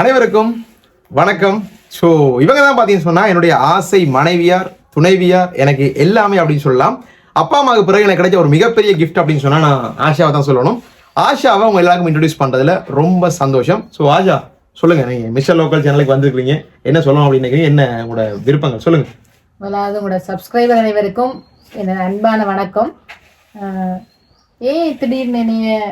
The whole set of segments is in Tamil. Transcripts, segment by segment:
அனைவருக்கும் வணக்கம். ஸோ இவங்க தான் பார்த்தீங்கன்னு சொன்னால் என்னுடைய ஆசை மனைவியார் துணைவியார் எனக்கு எல்லாமே அப்படின்னு சொல்லலாம். அப்பா அம்மாவுக்கு பிறகு எனக்கு கிடைச்ச ஒரு மிகப்பெரிய கிஃப்ட் அப்படின்னு சொன்னால் நான் ஆஷாவை தான் சொல்லணும். ஆஷாவை உங்க எல்லாருக்கும் இன்ட்ரடியூஸ் பண்ணுறதுல ரொம்ப சந்தோஷம். ஸோ ஆஷா சொல்லுங்கள் நீங்கள் மிஸ்டர் லோக்கல் சேனலுக்கு வந்திருக்கீங்க என்ன சொல்லணும் அப்படின்னு நினைக்கிறீங்க? என்ன உங்களோட விருப்பங்கள்? சொல்லுங்கள் முதலாவது உங்களோட சப்ஸ்கிரைபர் அனைவருக்கும் என்னோட அன்பான வணக்கம். ஏன் திடீர்னு நீங்கள்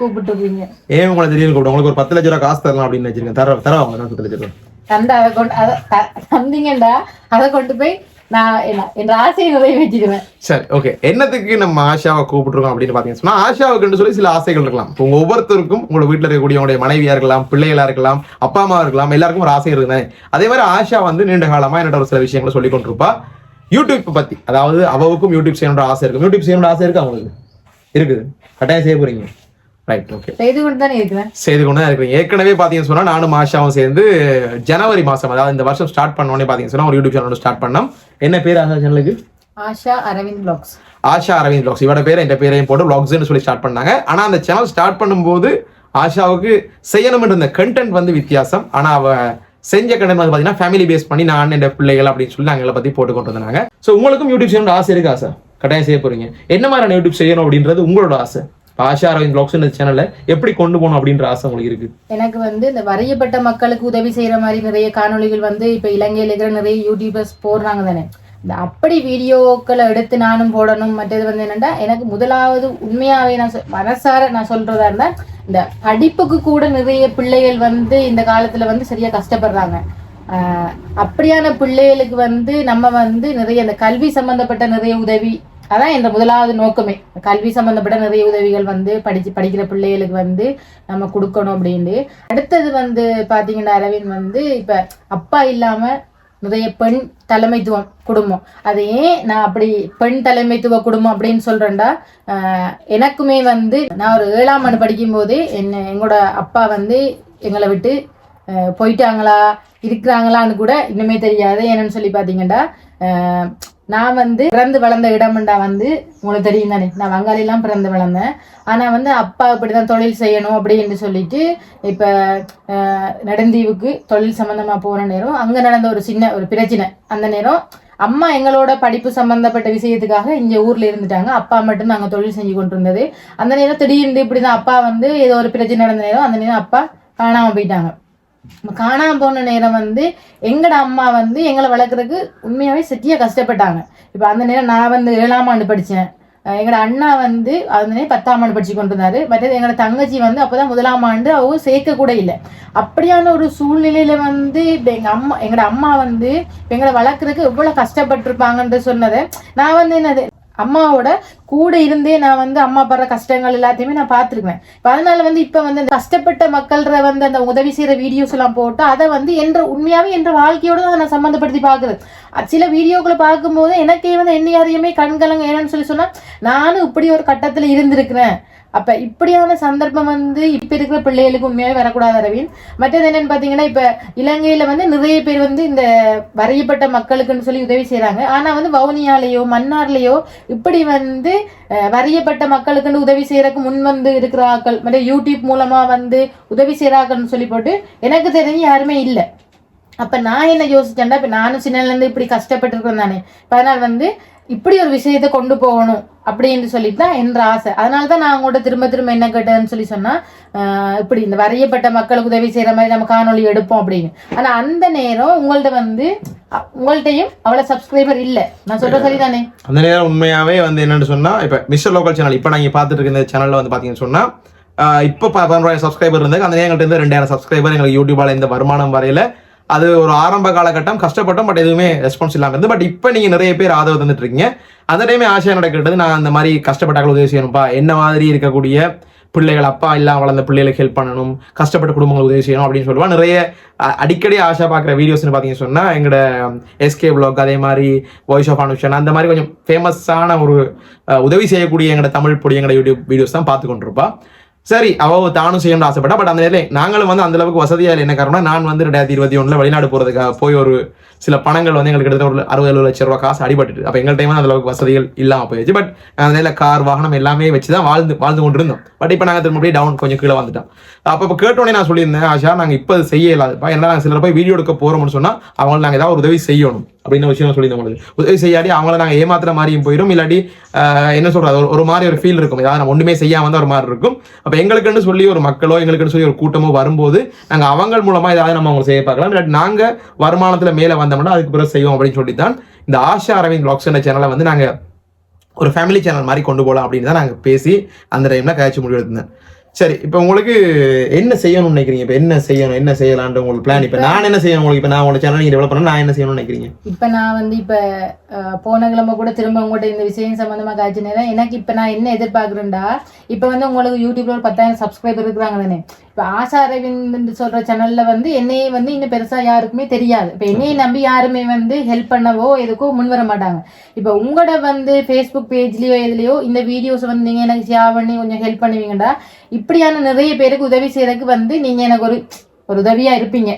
கூப்பிட்டுருக்கீங்க. ஏன் உங்களை திடீர்னு கூப்பிட்டு? உங்களுக்கு ஒரு பத்து லட்ச ரூபா காசு தரலாம் அப்படின்னு வச்சிருக்கேன் தர தர அவங்க பத்து லட்ச ரூபா? தந்த அதை கொண்டு அதை த- தந்தீங்கண்டா அதை கொண்டு போய் நான் என்ன என் ஆசையை நிறைவேற்றிடுவேன் சரி ஓகே என்னத்துக்கு நம்ம ஆஷாவை கூப்பிட்டுருக்கோம் அப்படின்னு பார்த்தீங்கன்னு ஆஷாவுக்குன்னு சொல்லி சில ஆசைகள் இருக்கலாம். இப்போ உங்க ஒவ்வொருத்தருக்கும் உங்களோட வீட்டில் இருக்கக்கூடிய உங்களுடைய மனைவியா இருக்கலாம் பிள்ளைகளா இருக்கலாம் அப்பா அம்மா இருக்கலாம் எல்லாருக்கும் ஒரு ஆசை இருக்குதானே? அதே மாதிரி ஆஷா வந்து நீண்ட காலமா என்னோட ஒரு சில விஷயங்களை சொல்லி கொண்டிருப்பா. யூடியூப் பத்தி அதாவது அவவுக்கும் யூடியூப் செய்யணுன்ற ஆசை இருக்கும். யூடியூப் செய்யணுன்ற ஆசை இருக்கு அவங்களுக்கு இருக்குது. கட்டாயம் செய்ய போறீங்க. ரைட் ஓகே செய்து கொண்டு தானே இருக்கிறேன்? செய்து கொண்டு தான் இருக்கிறீங்க ஏற்கனவே பார்த்தீங்கன்னு சொன்னா நானும் ஆஷாவும் சேர்ந்து ஜனவரி மாசம் அதாவது இந்த வருஷம் ஸ்டார்ட் பண்ணோடனே பார்த்தீங்கன்னு சொன்னா ஒரு யூடியூப் சேனல் ஸ்டார்ட் பண்ணோம். என்ன பேர் ஆஷா சேனலுக்கு ஆஷா அரவிந்த் பிளாக்ஸ் ஆஷா அரவிந்த் vlogs. இவட பேர் என் பேரையும் போட்டு vlogsன்னு சொல்லி ஸ்டார்ட் பண்ணாங்க. ஆனா அந்த சேனல் ஸ்டார்ட் பண்ணும்போது ஆஷாவுக்கு செய்யணும்ன்ற இந்த கண்டென்ட் வந்து வித்தியாசம். ஆனா அவ செஞ்ச கண்டென்ட் வந்து பாத்தீங்கன்னா ஃபேமிலி பேஸ் பண்ணி நான் என் பிள்ளைகள் அப்படின்னு சொல்லி நாங்களை பத்தி போட்டு கொண்டு வந்தாங்க. ஸோ உங்களுக்கும் யூடியூப் செய்யணும் ஆசை இருக்கு ஆசை கட்டாயம் செய்ய போறீங்க. என்ன மாதிரியான யூடியூப் செய்யணும் அப்படின்றது உங்களோட ஆசை? ஆஷா அரவிந்த் vlogs இந்த சேனலை எப்படி கொண்டு போகணும் அப்படின்ற ஆசை உங்களுக்கு இருக்கு? எனக்கு வந்து இந்த வரையப்பட்ட மக்களுக்கு உதவி செய்யற மாதிரி நிறைய காணொளிகள் வந்து இப்ப இலங்கையில் இருக்கிற நிறைய யூடியூபர்ஸ் போடுறாங்க தானே. இந்த அப்படி வீடியோக்களை எடுத்து நானும் போடணும். மற்றது வந்து என்னென்னா எனக்கு முதலாவது உண்மையாவே நான் மனசார நான் சொல்றதா இருந்தா இந்த படிப்புக்கு கூட நிறைய பிள்ளைகள் வந்து இந்த காலத்துல வந்து சரியா கஷ்டப்படுறாங்க. அப்படியான பிள்ளைகளுக்கு வந்து நம்ம வந்து நிறைய இந்த கல்வி சம்பந்தப்பட்ட நிறைய உதவி அதான் இந்த முதலாவது நோக்கமே. கல்வி சம்மந்தப்பட்ட நிறைய உதவிகள் வந்து படிச்சு படிக்கிற பிள்ளைகளுக்கு வந்து நம்ம கொடுக்கணும் அப்படின்ட்டு. அடுத்தது வந்து பார்த்தீங்கன்னா அரவிந்த் வந்து இப்போ அப்பா இல்லாமல் நிறைய பெண் தலைமைத்துவம் குடும்பம். அது ஏன் நான் அப்படி பெண் தலைமைத்துவ குடும்பம் அப்படின்னு சொல்கிறேன்டா எனக்குமே வந்து நான் ஒரு ஏழாம் ஆண்டு படிக்கும்போது என்ன எங்களோட அப்பா வந்து எங்களை விட்டு போயிட்டாங்களா இருக்கிறாங்களான்னு கூட இன்னுமே தெரியாது. என்னன்னு சொல்லி பார்த்தீங்கன்னா நான் வந்து பிறந்து வளர்ந்த இடம்டா வந்து உங்களுக்கு தெரியும் தானே. நான் வங்காளிலாம் பிறந்து வளர்ந்தேன். ஆனால் வந்து அப்பா இப்படிதான் தொழில் செய்யணும் அப்படின்னு சொல்லிட்டு இப்போ நெடுந்தீவுக்கு தொழில் சம்மந்தமாக போன நேரம் அங்கே நடந்த ஒரு சின்ன ஒரு பிரச்சனை. அந்த நேரம் அம்மா எங்களோட படிப்பு சம்பந்தப்பட்ட விஷயத்துக்காக இங்கே ஊரில் இருந்துட்டாங்க. அப்பா மட்டும் நாங்கள் தொழில் செஞ்சு கொண்டு இருந்தது அந்த நேரம் திடீர்னு இப்படி தான் அப்பா வந்து ஏதோ ஒரு பிரச்சனை நடந்த நேரம் அந்த நேரம் அப்பா காணாமல் போயிட்டாங்க. காணாம போன நேரம் வந்து எங்கட அம்மா வந்து எங்களை வளர்க்குறதுக்கு உண்மையாவே செட்டியாக கஷ்டப்பட்டாங்க. இப்ப அந்த நேரம் நான் வந்து ஏழாம் ஆண்டு படிச்சேன். எங்களோட அண்ணா வந்து அந்த நேரம் பத்தாம் ஆண்டு படிச்சு கொண்டு இருந்தாரு மற்றது எங்களோட தங்கச்சி வந்து அப்பதான் முதலாம் ஆண்டு அவங்க சேர்க்க கூட இல்லை. அப்படியான ஒரு சூழ்நிலையில வந்து இப்போ எங்க அம்மா எங்களோட அம்மா வந்து எங்களை வளர்க்குறதுக்கு எவ்வளவு கஷ்டப்பட்டிருப்பாங்கன்ற சொன்னதை நான் வந்து என்னது அம்மாவோட கூட இருந்தே நான் வந்து அம்மா படுற கஷ்டங்கள் எல்லாத்தையுமே நான் பார்த்துருக்கேன். இப்போ அதனால வந்து இப்போ வந்து அந்த கஷ்டப்பட்ட மக்கள்கிற வந்து அந்த உதவி செய்கிற வீடியோஸ் எல்லாம் போட்டு அதை வந்து என்ற உண்மையாகவே என்ற வாழ்க்கையோட தான் நான் சம்மந்தப்படுத்தி பார்க்குறேன். சில வீடியோக்களை பார்க்கும்போது எனக்கே வந்து என்ன யாரையுமே கண்கலங்க என்னன்னு சொல்லி சொன்னால் நானும் இப்படி ஒரு கட்டத்தில் இருந்திருக்கிறேன். அப்போ இப்படியான சந்தர்ப்பம் வந்து இப்போ இருக்கிற பிள்ளைகளுக்கு உண்மையாக வரக்கூடாது அரவிந்த். மற்றது என்னென்னு பார்த்தீங்கன்னா இப்போ இலங்கையில் வந்து நிறைய பேர் வந்து இந்த வரையப்பட்ட மக்களுக்குன்னு சொல்லி உதவி செய்கிறாங்க ஆனால் வந்து வவுனியாலேயோ மன்னார்லேயோ இப்படி வந்து வறியப்பட்ட மக்களுக்குன்னு உதவி செய்யறதுக்கு முன் வந்து இருக்கிறார்கள். மற்ற யூடியூப் மூலமா வந்து உதவி செய்யறாங்கன்னு சொல்லி போட்டு எனக்கு தெரிஞ்சு யாருமே இல்லை. அப்ப நான் என்ன யோசிச்சேன்டா இப்ப நானும் சின்னல இருந்து இப்படி கஷ்டப்பட்டிருக்கேன் தானே. அதனால வந்து இப்படி ஒரு விஷயத்தை கொண்டு போகணும் அப்படின்னு சொல்லிட்டு தான் என்ற ஆசை. அதனால தான் நான் உங்கள்கிட்ட திரும்ப திரும்ப என்ன கேட்டேன்னு சொல்லி சொன்னா ஆஹ் இப்படி இந்த வரையப்பட்ட மக்களுக்கு உதவி செய்யற மாதிரி நம்ம காணொளி எடுப்போம் அப்படின்னு. ஆனா அந்த நேரம் உங்கள்ட்ட வந்து அ- உங்கள்ட்டயும் அவ்வளவு சப்ஸ்கிரைபர் இல்ல. நான் சொல்ற சரிதானே? அந்த நேரம் உண்மையாவே வந்து என்னன்னு சொன்னா இப்ப மிஸ்டர் லோக்கல் சேனல் இப்ப நாங்க பார்த்துட்டு இருக்க இந்த சேனல்ல வந்து பாத்தீங்கன்னு சொன்னா ஆஹ் இப்போ பதினோராயிரம் சப்ஸ்கிரைபர் இருந்தாங்க அந்த நேரம் இருந்து ரெண்டாயிரம் சப்ஸ்கிரைபர் எங்களுக்கு யூடியூபால இந்த வருமானம் வரையில அது ஒரு ஆரம்ப காலகட்டம் கஷ்டப்பட்டோம் பட் எதுவுமே ரெஸ்பான்ஸ் இல்லாமல் இருந்து பட் இப்போ நீங்கள் நிறைய பேர் ஆதரவு தந்துட்டு இருக்கீங்க. அந்த டைமே ஆசையாக நடக்கிறது நான் அந்த மாதிரி கஷ்டப்பட்டாக்கள் உதவி செய்யணும்ப்பா. என்ன மாதிரி இருக்கக்கூடிய பிள்ளைகள் அப்பா இல்லாம வளர்ந்த பிள்ளைகளுக்கு ஹெல்ப் பண்ணணும் கஷ்டப்பட்ட குடும்பங்களுக்கு உதவி செய்யணும் அப்படின்னு சொல்லுவா. நிறைய அடிக்கடி ஆசை பார்க்குற வீடியோஸ்னு பார்த்தீங்கன்னு சொன்னால் எங்களோட எஸ்கே ப்ளாக் அதே மாதிரி வாய்ஸ் ஆஃப் அனுஷன் அந்த மாதிரி கொஞ்சம் ஃபேமஸான ஒரு உதவி செய்யக்கூடிய எங்களோட தமிழ் பொடி எங்களோட யூடியூப் வீடியோஸ் தான் பார்த்து கொண்டிருப்பா. சரி அவ தானும் செய்யணும்னு ஆசைப்பட்டா பட் அந்த நேரத்தில் நாங்களும் வந்து அந்த அளவுக்கு வசதியா இல்லை. என்ன காரணம் நான் வந்து ரெண்டாயிரத்தி இருபத்தி ஒன்றில் வெளிநாடு போகிறதுக்காக போய் ஒரு சில பணங்கள் வந்து எங்களுக்கு கிட்டத்தட்ட ஒரு அறுபது எழுபது ரூபா காசு அடிபட்டுட்டு அப்போ எங்கள் டைம் அந்த அளவுக்கு வசதிகள் இல்லாமல் போயிடுச்சு. பட் அந்த நேரில் கார் வாகனம் எல்லாமே வச்சு தான் வாழ்ந்து வாழ்ந்து கொண்டு இருந்தோம் பட் இப்போ நாங்கள் திரும்ப டவுன் கொஞ்சம் கீழே வந்துட்டோம். அப்போ இப்போ கேட்டோடனே நான் சொல்லியிருந்தேன் ஆஷா நாங்கள் இப்போ அது செய்ய இல்லாதப்பா ஏன்னா நாங்கள் சிலர் போய் வீடியோ எடுக்க போகிறோம்னு சொன்னால் அவங்களுக்கு நாங்கள் ஏதாவது ஒரு உதவி செய்யணும். அப்படின்னு ஒரு விஷயம் சொல்லி உங்களுக்கு உதவி செய்யாடி அவங்கள நாங்கள் ஏமாத்துற மாதிரியும் போயிடும். இல்லாட்டி என்ன சொல்றது ஒரு- ஒரு மாதிரி ஒரு ஃபீல் இருக்கும். ஏதாவது நம்ம ஒன்றுமே செய்யாம வந்து ஒரு மாதிரி இருக்கும். அப்போ எங்களுக்குன்னு சொல்லி ஒரு மக்களோ எங்களுக்குன்னு சொல்லி ஒரு கூட்டமோ வரும்போது நாங்கள் அவங்க மூலமாக ஏதாவது நம்ம அவங்க செய்ய பார்க்கலாம். இல்லாட்டி நாங்கள் வருமானத்தில் மேலே வந்தோம்னா அதுக்கு பிறகு செய்வோம் அப்படின்னு சொல்லி தான் இந்த ஆஷா அரவிந்த் பிளாக்ஸ் என்ற சேனலை வந்து நாங்கள் ஒரு ஃபேமிலி சேனல் மாதிரி கொண்டு போகலாம் அப்படின்னு தான் நாங்கள் பேசி அந்த டைமில் கழிச்சு முடிவு எடுத்திருந்தேன். சரி இப்போ உங்களுக்கு என்ன செய்யணும்னு நினைக்கிறீங்க? இப்போ என்ன செய்யணும்? என்ன செய்யலாம்னு உங்களுக்கு பிளான் இப்போ நான் என்ன செய்யணும் உங்களுக்கு? இப்போ நான் உங்களோட சேனல் நீங்க டெவலப் பண்ண நான் என்ன செய்யணும்னு நினைக்கிறீங்க? இப்ப நான் வந்து இப்ப போன கிழமை கூட திரும்ப உங்கள்கிட்ட இந்த விஷயம் சம்பந்தமா காய்ச்சி நேரம் எனக்கு இப்ப நான் என்ன எதிர்பார்க்குறேன்டா இப்ப வந்து உங்களுக்கு யூடியூப்ல ஒரு பத்தாயிரம் சப்ஸ்கிரைபர் இருக்கிறாங்க தானே இப்ப ஆஷா அரவிந்த் சொல்ற சேனல்ல வந்து என்னையே வந்து இன்னும் பெருசா யாருக்குமே தெரியாது. இப்ப என்னையை நம்பி யாருமே வந்து ஹெல்ப் பண்ணவோ எதுக்கோ முன் வர மாட்டாங்க. இப்ப உங்களோட வந்து ஃபேஸ்புக் பேஜ்லயோ எதுலயோ இந்த வீடியோஸ் வந்து நீங்க எனக்கு ஷேர் பண்ணி கொஞ்சம் ஹெல்ப் பண்ணுவீங்கடா. இப்படியான நிறைய பேருக்கு உதவி செய்யறதுக்கு வந்து நீங்க எனக்கு ஒரு ஒரு உதவியா இருப்பீங்க.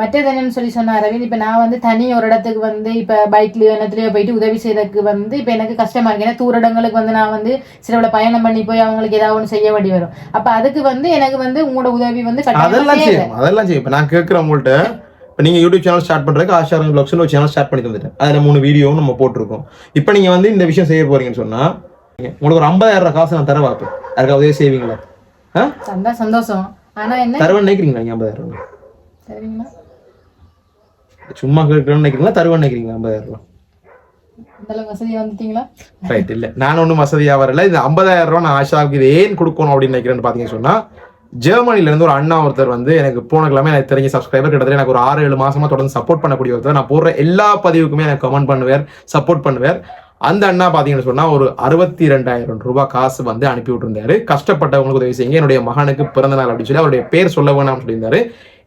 மற்றது என்னன்னு சொல்லி சொன்னா ரவீன் இப்ப நான் வந்து தனி ஒரு இடத்துக்கு வந்து இப்ப பைக்லயோ என்னத்துலயோ போயிட்டு உதவி செய்யறதுக்கு வந்து இப்ப எனக்கு கஷ்டமா இருக்கு. ஏன்னா தூர இடங்களுக்கு வந்து நான் வந்து சில பயணம் பண்ணி போய் அவங்களுக்கு ஏதாவது ஒன்று செய்ய வேண்டி வரும். அப்ப அதுக்கு வந்து எனக்கு வந்து உங்களோட உதவி வந்து அதெல்லாம் செய்யும் அதெல்லாம் செய்யும் இப்போ நான் கேட்குறேன் உங்கள்கிட்ட இப்போ நீங்கள் யூடியூப் சேனல் ஸ்டார்ட் பண்ணுறதுக்கு ஆஷா அரவிந்த் பிளாக்ஸ்னு ஒரு சேனல் ஸ்டார்ட் பண்ணி தந்துட்டேன் அதில் மூணு வீடியோவும் நம்ம போட்டிருக்கோம். இப்போ நீங்கள் வந்து இந்த விஷயம் செய்ய போறீங்கன்னு சொன்னால் உங்களுக்கு ஒரு ஐம்பதாயிரம் காசு நான் தர பார்ப்பேன் அதுக்கு உதவி செய்வீங்களா? தந்தா சந்தோஷம். ஆனா என்ன? தருவன் நினைக்கிறீங்களா? ஐம்பதாயிரம் ரூபாய் சும்மா கேட்கணும்னு நினைக்கிறீங்களா? தருவன் நினைக்கிறீங்களா? ஐம்பதாயிரம் ரூபாய் வசதியா ரைட் இல்லை. நான் ஒன்றும் வசதியாக வரல. இந்த ஐம்பதாயிரம் ரூபாய் நான் ஆஷாவுக்கு இது ஏன் கொடுக்கணும் அப்படின்னு நினைக்கிறேன்னு பார்த்தீங்கன்னு சொன்னால் ஜெர்மனில இருந்து ஒரு அண்ணா ஒருத்தர் வந்து எனக்கு போன கிழமை எனக்கு தெரிஞ்ச சப்ஸ்கிரைபர் கிட்டத்தட்ட எனக்கு ஒரு ஆறு ஏழு மாசமா தொடர்ந்து சப்போர்ட் பண்ணக்கூடிய ஒருத்தர். நான் போடுற எல்லா பதிவுக்குமே எனக்கு கமெண்ட் பண்ணுவார் சப்போர்ட் பண்ணுவார். அந்த அண்ணா பார்த்தீங்கன்னு சொன்னால் ஒரு அறுபத்தி ரெண்டாயிரம் ரூபாய் காசு வந்து அனுப்பி விட்டுருந்தாரு. கஷ்டப்பட்டவங்களுக்கு உதவி செய்யுங்க என்னுடைய மகனுக்கு பிறந்த நாள் அப்படின்னு சொல்லி அவருடைய பேர் சொல்ல வேணாம் சொல்லியிருந்தாரு.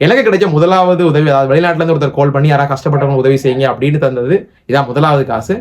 எனக்கு கிடைச்ச முதலாவது உதவி அதாவது வெளிநாட்டுல இருந்து ஒருத்தர் கால் பண்ணி யாராவது கஷ்டப்பட்டவங்க உதவி செய்யுங்க அப்படின்னு தந்தது. இதான் முதலாவது காசு.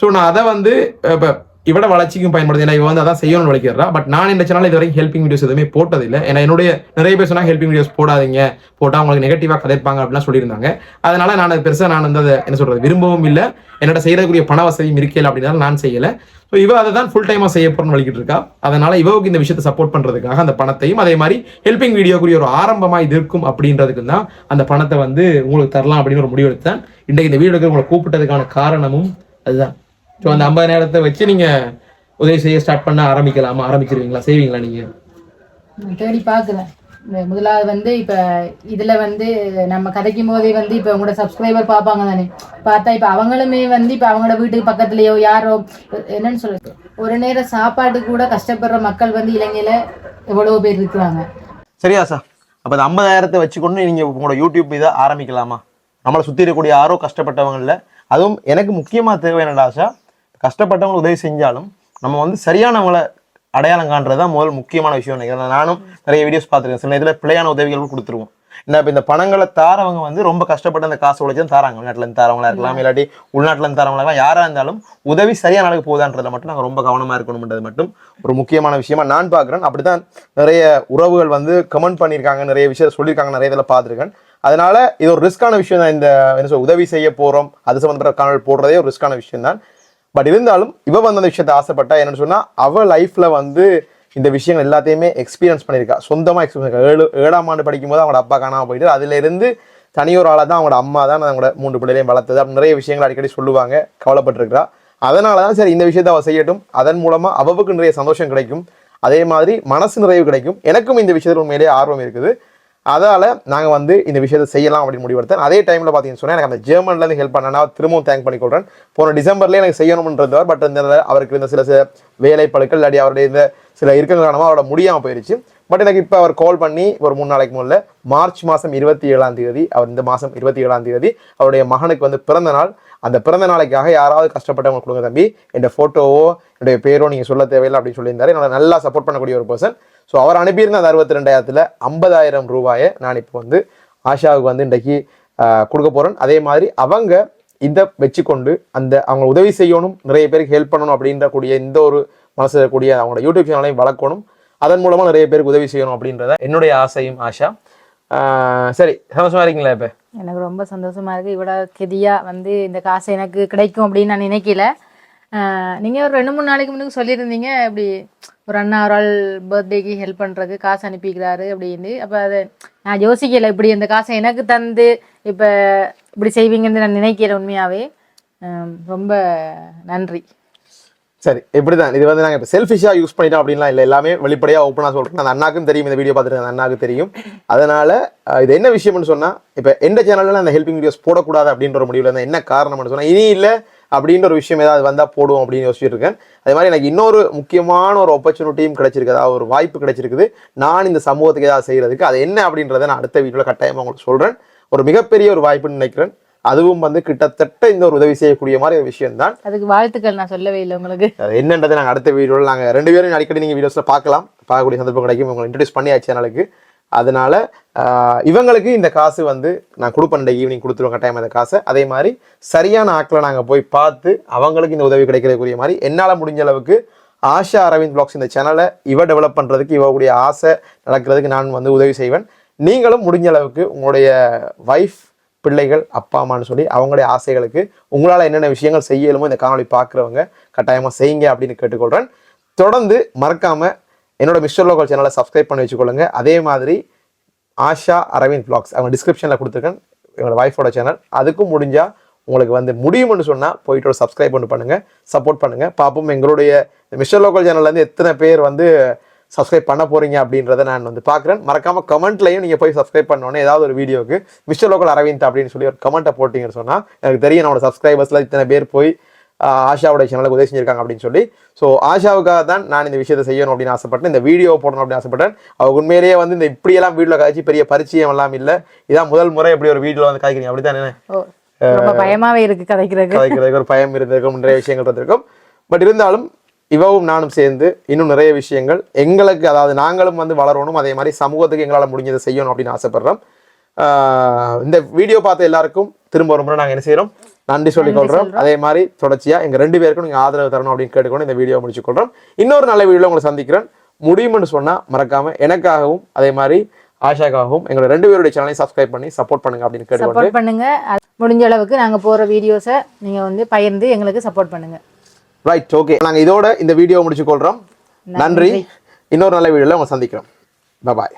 ஸோ நான் அதை வந்து இப்போ இவட வளர்ச்சிக்கும் பயன்படுது. ஏன்னா இவன் வந்து அதான் செய்யணும்னு நினைக்கிறா. பட் நான் இந்த சேனல் இது வரைக்கும் ஹெல்பிங் வீடியோஸ் எதுவுமே போட்டதில்லை. ஏன்னா என்னுடைய நிறைய பேர் சொன்னா ஹெல்பிங் வீடியோஸ் போடாதீங்க. போட்டால் உங்களுக்கு நெகட்டிவாக கதைப்பாங்க அப்படிலாம் சொல்லியிருந்தாங்க. அதனால நான் அது பெருசாக நான் வந்து அதை என்ன சொல்றது விரும்பவும் இல்லை. என்னோட செய்யறதுக்குரிய பண வசதியும் இருக்கல அப்படின்னால நான் செய்யலை. ஸோ இவ அதை தான் ஃபுல் டைமாக செய்ய போறேன்னு வலிக்கிட்டு இருக்கா. அதனால இவவுக்கு இந்த விஷயத்தை சப்போர்ட் பண்ணுறதுக்காக அந்த பணத்தையும் அதே மாதிரி ஹெல்பிங் வீடியோக்குரிய ஒரு ஆரம்பமாக இது இருக்கும் அப்படின்றதுக்கு தான் அந்த பணத்தை வந்து உங்களுக்கு தரலாம் அப்படின்னு ஒரு முடிவெடுத்தேன். இன்றைக்கு இந்த வீடியோக்கு உங்களை கூப்பிட்டதுக்கான காரணமும் அதுதான். ஸோ அந்த ஐம்பது நேரத்தை வச்சு நீங்க உதவி செய்ய ஸ்டார்ட் பண்ண ஆரம்பிக்கலாமா? ஆரம்பிச்சிருவீங்களா? செய்வீங்களா நீங்க? தேடி இந்த முதலாவது வந்து இப்போ இதில் வந்து நம்ம கதைக்கும் போதே வந்து இப்போ உங்களோட சப்ஸ்கிரைபர் பார்ப்பாங்க தானே. பார்த்தா இப்போ அவங்களுமே வந்து இப்போ அவங்களோட வீட்டுக்கு பக்கத்துலேயோ யாரோ என்னன்னு சொல்றது ஒரு நேரம் சாப்பாடு கூட கஷ்டப்படுற மக்கள் வந்து இலங்கையில் எவ்வளோ பேர் இருக்கிறாங்க. சரியா சார் அப்போ அந்த ஐம்பதாயிரத்தை வச்சுக்கொண்டு நீங்க உங்களோட யூடியூப் இதை ஆரம்பிக்கலாமா? நம்மளை சுற்றி இருக்கக்கூடிய யாரோ கஷ்டப்பட்டவங்கள்ல அதுவும் எனக்கு முக்கியமா தேவை என்னடா ஆசா கஷ்டப்பட்டவங்களுக்கு உதவி செஞ்சாலும் நம்ம வந்து சரியானவங்களை அடையாளம் காண்றது தான் முதல் முக்கியமான விஷயம் நினைக்கிறேன் நானும் நிறைய வீடியோஸ் பார்த்துருக்கேன். சில இதில் பிழையான உதவிகள் கொடுத்துருவோம். என்ன இப்போ இந்த பணங்களை தாரவங்க வந்து ரொம்ப கஷ்டப்பட்டு அந்த காசு உழைச்சு தான் தாராங்க. வெளிநாட்டுல இருந்து தாரவங்களா இருக்கலாம் இல்லாட்டி உள்நாட்டுல இருந்து தாரவங்களா இருக்கலாம் யாரா இருந்தாலும் உதவி சரியான அளவுக்கு போகுதான்றதுல மட்டும் நாங்கள் ரொம்ப கவனமா இருக்கணும்ன்றது மட்டும் ஒரு முக்கியமான விஷயமா நான் பார்க்குறேன். அப்படிதான் நிறைய உறவுகள் வந்து கமெண்ட் பண்ணியிருக்காங்க நிறைய விஷயம் சொல்லியிருக்காங்க நிறைய இதில் பார்த்துருக்கேன். அதனால இது ஒரு ரிஸ்கான விஷயம் தான் இந்த என்ன சொல்ல உதவி செய்ய போறோம் அது சம்மந்தப்பட்ட காணொலி போடுறதே ஒரு ரிஸ்கான விஷயம் தான் பட் இருந்தாலும் இவ வந்து அந்த விஷயத்தை ஆசைப்பட்டா என்னன்னு சொன்னால் அவள் லைஃப்பில் வந்து இந்த விஷயங்கள் எல்லாத்தையுமே எக்ஸ்பீரியன்ஸ் பண்ணியிருக்கா. சொந்தமாக எக்ஸ்பீரியன்ஸ் ஏழு ஏழாம் ஆண்டு படிக்கும்போது அவங்களோட அப்பா காணாமல் போயிட்டு அதுல இருந்து தனியொரு தான் அவங்களோட அம்மா தான் அவங்களோட மூன்று பிள்ளைகளையும் வளர்த்தது அப்படி நிறைய விஷயங்கள் அடிக்கடி சொல்லுவாங்க கவலைப்பட்டிருக்கிறா. அதனால தான் சரி இந்த விஷயத்தை அவள் செய்யட்டும். அதன் மூலமாக அவளுக்கு நிறைய சந்தோஷம் கிடைக்கும். அதே மாதிரி மனசு நிறைவு கிடைக்கும். எனக்கும் இந்த விஷயத்தில் உண்மையிலேயே ஆர்வம் இருக்குது. அதனால் நாங்கள் வந்து இந்த விஷயத்தை செய்யலாம் அப்படின்னு முடிவெடுத்தேன். அதே டைமில் பார்த்தீங்கன்னு சொன்னால் எனக்கு அந்த ஜெர்மன்லேருந்து ஹெல்ப் பண்ணனா திரும்பவும் தேங்க் பண்ணிக்கொள்றேன் போன டிசம்பர்லேயே எனக்கு செய்யணும்ன்றவர் பட் இந்த அவருக்கு இருந்த சில சில வேலைப்பழுக்கள் இல்லாட்டி அவருடைய இந்த சில இருக்கிற காரணமாக அவரோட முடியாமல் போயிடுச்சு பட் எனக்கு இப்போ அவர் கால் பண்ணி ஒரு மூணு நாளைக்கு முதல்ல மார்ச் மாதம் இருபத்தி ஏழாம் தேதி அவர் இந்த மாதம் இருபத்தி ஏழாம் தேதி அவருடைய மகனுக்கு வந்து பிறந்த நாள் அந்த பிறந்த நாளைக்காக யாராவது கஷ்டப்பட்டவங்க கொடுங்க தம்பி. என்னோட ஃபோட்டோவோ என்னுடைய பேரோ நீங்கள் சொல்ல தேவையில்லை அப்படின்னு சொல்லியிருந்தாரு. என்னோட நல்லா சப்போர்ட் பண்ணக்கூடிய ஒரு பர்சன் ஸோ அவர் அனுப்பியிருந்த அந்த அறுபத்தி ரெண்டாயிரத்தில் ஐம்பதாயிரம் ரூபாயை நான் இப்போ வந்து ஆஷாவுக்கு வந்து இன்றைக்கு கொடுக்க போகிறேன் அதே மாதிரி அவங்க இதை வச்சுக்கொண்டு அந்த அவங்க உதவி செய்யணும் நிறைய பேருக்கு ஹெல்ப் பண்ணணும் அப்படின்ற கூடிய இந்த ஒரு மனசு இருக்கக்கூடிய அவங்களோட யூடியூப் சேனலையும் வளர்க்கணும். அதன் மூலமாக நிறைய பேருக்கு உதவி செய்யணும் அப்படின்றத என்னுடைய ஆசையும் ஆஷா. சரி சந்தோஷமா இருக்கீங்களா இப்போ? எனக்கு ரொம்ப சந்தோஷமா இருக்கு. இவ்வளோ கெதியா வந்து இந்த காசு எனக்கு கிடைக்கும் அப்படின்னு நான் நினைக்கல. நீங்க ஒரு ரெண்டு மூணு நாளைக்கு முன்னுக்கு சொல்லியிருந்தீங்க இப்படி ஒரு அண்ணா ஒரு ஆள் பர்த்டேக்கு ஹெல்ப் பண்றதுக்கு காசு அனுப்பிக்கிறாரு அப்படின்னு. அப்போ அதை நான் யோசிக்கல இப்படி இந்த காசை எனக்கு தந்து இப்போ இப்படி செய்வீங்கன்னு நான் நினைக்கிறேன் உண்மையாவே. ரொம்ப நன்றி. சரி இப்படிதான். இது வந்து நாங்கள் இப்போ செல்ஃபிஷாக யூஸ் பண்ணிட்டோம் அப்படின்லாம் இல்லை. எல்லாமே வெளிப்படையாக ஓப்பனாக சொல்கிறேன் அந்த அண்ணாக்கும் தெரியும் இந்த வீடியோ பார்த்துருக்கேன் அந்த அண்ணாக்கு தெரியும். அதனால் இது என்ன விஷயம்னு சொன்னால் இப்போ எந்த சேனலில் அந்த ஹெல்பிங் வீடியோஸ் போடக்கூடாது அப்படின்ற ஒரு முடிவில் இருந்தால் என்ன காரணம்னு சொன்னால் இனி இல்லை அப்படின்ற ஒரு விஷயம் ஏதாவது வந்தால் போடுவோம் அப்படின்னு யோசிச்சுட்டு இருக்கேன். அதே மாதிரி எனக்கு இன்னொரு முக்கியமான ஒரு ஆப்பர்ச்சுனிட்டியும் கிடைச்சிருக்கு. அதாவது ஒரு வாய்ப்பு கிடைச்சிருக்குது. நான் இந்த சமூகத்துக்கு ஏதாவது செய்கிறதுக்கு அது என்ன அப்படின்றத நான் அடுத்த வீடியோவில் கட்டாயமாக உங்களுக்கு சொல்கிறேன் ஒரு மிகப்பெரிய ஒரு வாய்ப்புன்னு நினைக்கிறேன். அதுவும் வந்து கிட்டத்தட்ட இந்த ஒரு உதவி செய்யக்கூடிய மாதிரி ஒரு விஷயம் தான் அதுக்கு வாழ்த்துக்கள் நான் சொல்லவே இல்லை உங்களுக்கு. என்னன்றதை நாங்கள் அடுத்த வீடியோவில் நாங்கள் ரெண்டு பேரும் அடிக்கடி நீங்கள் வீடியோஸில் பார்க்கலாம். பார்க்கக்கூடிய சந்தர்ப்பம் கிடைக்கும். உங்களை இன்ட்ரடியூஸ் பண்ணியாச்சு சேனலுக்கு அதனால இவங்களுக்கு இந்த காசு வந்து நான் கொடுப்பேன். ஈவினிங் கொடுத்துருவோம் கட்டாயம் இந்த காசை. அதே மாதிரி சரியான ஆட்களை நாங்கள் போய் பார்த்து அவங்களுக்கு இந்த உதவி கிடைக்கிறதுக்குரிய மாதிரி என்னால் முடிஞ்ச அளவுக்கு ஆஷா அரவிந்த் பிளாக்ஸ் இந்த சேனலை இவ டெவலப் பண்ணுறதுக்கு இவங்களுடைய ஆசை நடக்கிறதுக்கு நான் வந்து உதவி செய்வேன். நீங்களும் முடிஞ்ச அளவுக்கு உங்களுடைய வைஃப் பிள்ளைகள் அப்பா அம்மான்னு சொல்லி அவங்களுடைய ஆசைகளுக்கு உங்களால் என்னென்ன விஷயங்கள் செய்யலுமோ இந்த காணொலி பார்க்குறவங்க கட்டாயமாக செய்யுங்க அப்படின்னு கேட்டுக்கொள்கிறேன் தொடர்ந்து மறக்காமல் என்னோட மிஸ்டர் லோக்கல் சேனலை சப்ஸ்கிரைப் பண்ணி வச்சுக்கொள்ளுங்க. அதே மாதிரி ஆஷா அரவிந்த் பிளாக்ஸ் அவங்க டிஸ்கிரிப்ஷனில் கொடுத்துருக்கேன். எங்களோட ஒய்ஃபோட சேனல் அதுக்கும் முடிஞ்சால் உங்களுக்கு வந்து முடியும்னு சொன்னால் போயிட்டு ஒரு சப்ஸ்கிரைப் பண்ணி பண்ணுங்கள் சப்போர்ட் பண்ணுங்க. பார்ப்போம் எங்களுடைய மிஸ்டர் லோக்கல் சேனல்லேருந்து எத்தனை பேர் வந்து சப்ஸ்கிரைப் பண்ண போறீங்க அப்படின்றத நான் வந்து பார்க்குறேன். மறக்காம கமெண்ட்லையும் நீங்கள் போய் சப்ஸ்கிரைப் பண்ணோன்னே ஏதாவது ஒரு வீடியோக்கு மிஸ்டர் லோக்கல் அரவிந்த் அப்படின்னு சொல்லி ஒரு கமெண்ட்டை போட்டிங்கன்னு சொன்னால் எனக்கு தெரியும் நம்மளோட சப்ஸ்கிரைபர்ஸில் இத்தனை பேர் போய் ஆஷாவோட சேனலுக்கு உதவி செஞ்சிருக்காங்க அப்படின்னு சொல்லி. ஸோ ஆஷாவுக்காக தான் நான் இந்த விஷயத்தை செய்யணும் அப்படின்னு ஆசைப்பட்டேன். இந்த வீடியோ போடணும் அப்படின்னு ஆசைப்பட்டேன். அவங்க உண்மையிலேயே வந்து இந்த இப்படியெல்லாம் வீடியோவில் காய்ச்சி பெரிய பரிச்சயம் எல்லாம் இல்லை. இதான் முதல் முறை இப்படி ஒரு வீடியோவில் வந்து காய்க்கிறீங்க. அப்படி தானே பயமாவே இருக்கு கதைக்கிறதுக்கு. கதைக்கிறதுக்கு ஒரு பயம் இருந்திருக்கும் நிறைய விஷயங்கள் இருந்திருக்கும். பட் இருந்தாலும் இவவும் நானும் சேர்ந்து இன்னும் நிறைய விஷயங்கள் எங்களுக்கு அதாவது நாங்களும் வந்து வளரணும். அதே மாதிரி சமூகத்துக்கு எங்களால் முடிஞ்சதை செய்யணும் அப்படின்னு ஆசைப்படுறோம். இந்த வீடியோ பார்த்த எல்லாருக்கும் திரும்ப ஒரு முறை நாங்கள் என்ன செய்கிறோம் நன்றி சொல்லிக் கொள்றோம். அதே மாதிரி தொடர்ச்சியா எங்க ரெண்டு பேருக்கும் நீங்க ஆதரவு தரணும் அப்படின்னு கேட்டுக்கொண்டு இந்த வீடியோ முடிச்சு கொள்றோம். இன்னொரு நல்ல வீடியோல உங்களை சந்திக்கிறேன். முடியும்னு சொன்னா மறக்காம எனக்காகவும் அதே மாதிரி ஆஷாக்காகவும் எங்களோட ரெண்டு பேருடைய சேனலையும் சப்ஸ்கிரைப் பண்ணி சப்போர்ட் பண்ணுங்க அப்படின்னு சப்போர்ட் பண்ணுங்க. முடிஞ்ச அளவுக்கு நாங்க போற வீடியோஸை நீங்க வந்து பகிர்ந்து எங்களுக்கு சப்போர்ட் பண்ணுங்க. ரைட் ஓகே நாங்க இதோட இந்த வீடியோ முடிச்சு கொள்றோம் நன்றி. இன்னொரு நல்ல வீடியோல உங்களை சந்திக்கிறோம். பாய்